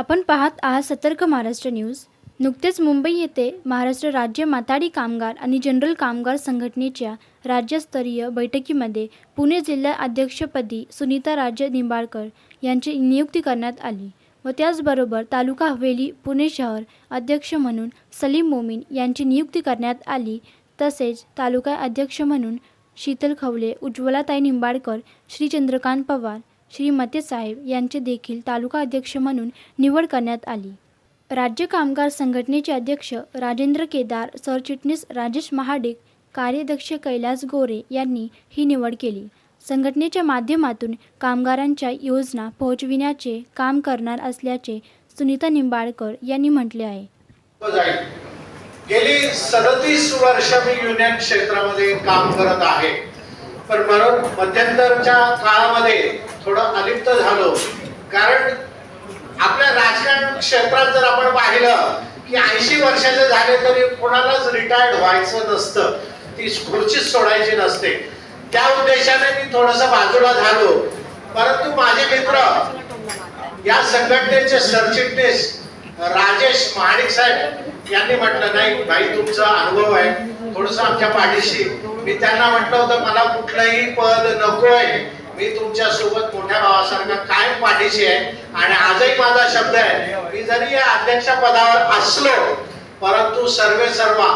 आपण पाहत आहात सतर्क महाराष्ट्र न्यूज. नुकतेच मुंबई येथे महाराष्ट्र राज्य माताडी कामगार आणि जनरल कामगार संघटनेच्या राज्यस्तरीय बैठकीमध्ये पुणे जिल्हा अध्यक्षपदी सुनीता राजे निंबाळकर यांची नियुक्ती करण्यात आली व त्याचबरोबर तालुका हवेली पुणे शहर अध्यक्ष म्हणून सलीम मोमीन यांची नियुक्ती करण्यात आली. तसेच तालुका अध्यक्ष म्हणून शीतल खवले उज्ज्वलाताई निंबाळकर श्री चंद्रकांत पवार श्रीमते साहेब यांचे देखील तालुका अध्यक्ष म्हणून निवड करण्यात आली. राज्य कामगार संघटनेचे अध्यक्ष राजेंद्र केदार सरचिटणीस राजेश महाडिक कार्याध्यक्ष कैलास गोरे यांनी ही निवड केली. संघटनेच्या माध्यमातून कामगारांच्या योजना पोहोचविण्याचे काम करणार असल्याचे सुनीता निंबाळकर यांनी म्हटले आहे. गेली सदतीस वर्ष मी युनियन क्षेत्रामध्ये काम करत आहे. पण म्हणून मध्यंतरच्या काळामध्ये थोडं अलिप्त झालो. कारण आपल्या राजकारण क्षेत्रात जर आपण पाहिलं की ऐंशी वर्षाचे झाले तरी कोणालाच रिटायर्ड व्हायचं नसतं. ती खुर्चीच सोडायची नसते. त्या उद्देशाने मी थोडस बाजूला झालो. परंतु माझे मित्र या संघटनेचे सरचिटणीस राजेश महाडिक साहेब यांनी म्हटलं नाही भाई तुमचा अनुभव आहे. थोडस आमच्या पाठीशी. मी त्यांना म्हटलं होतं मला कुठलंही पद नकोय. मी तुमच्यासोबत मोठ्या भावासारखा कायम पाठीशी आहे आणि आजही माझा शब्द आहे मी जरी या अध्यक्ष पदावर असलो परंतु सर्वे सर्वा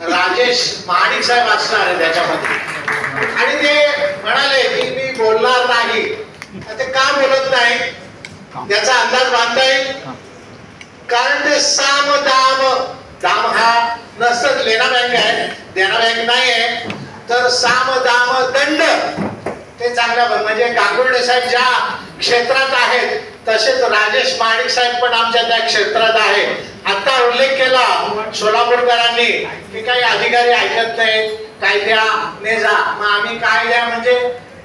राजेश महाडिक साहेब असणार आहे त्याच्यामध्ये. आणि ते म्हणाले की मी बोलणार नाही. ते का बोलत नाही? त्याचा अंदाज बांधता येईल? कारण ते साम दाम. दाम हा नसतच लेना बँक आहे. देना बँक नाही आहे तर साम दाम दंड. ते चांगल्या म्हणजे गांगुर्डे साहेब ज्या क्षेत्रात आहेत तसेच राजेश माणिक साहेब पण आमच्या त्या क्षेत्रात आहे. आता उल्लेख केला सोलापूरकरांनी की काही अधिकारी ऐकत नाही काय द्या ने जा. मग आम्ही काय द्या म्हणजे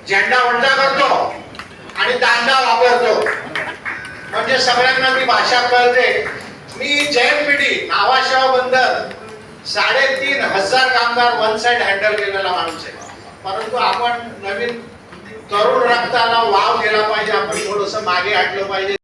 झेंडा उलटा करतो आणि दांडा वापरतो. म्हणजे सगळ्यांना ती भाषा कळते. मी जैन पिढी नावाशिवा बंदर साडेतीन हजार कामगार वन साइड हँडल केलेला माणूस आहे. परंतु आपण नवीन तरुण रक्ताला वाव दिला पाहिजे आपण थोडस मागे हटलं पाहिजे.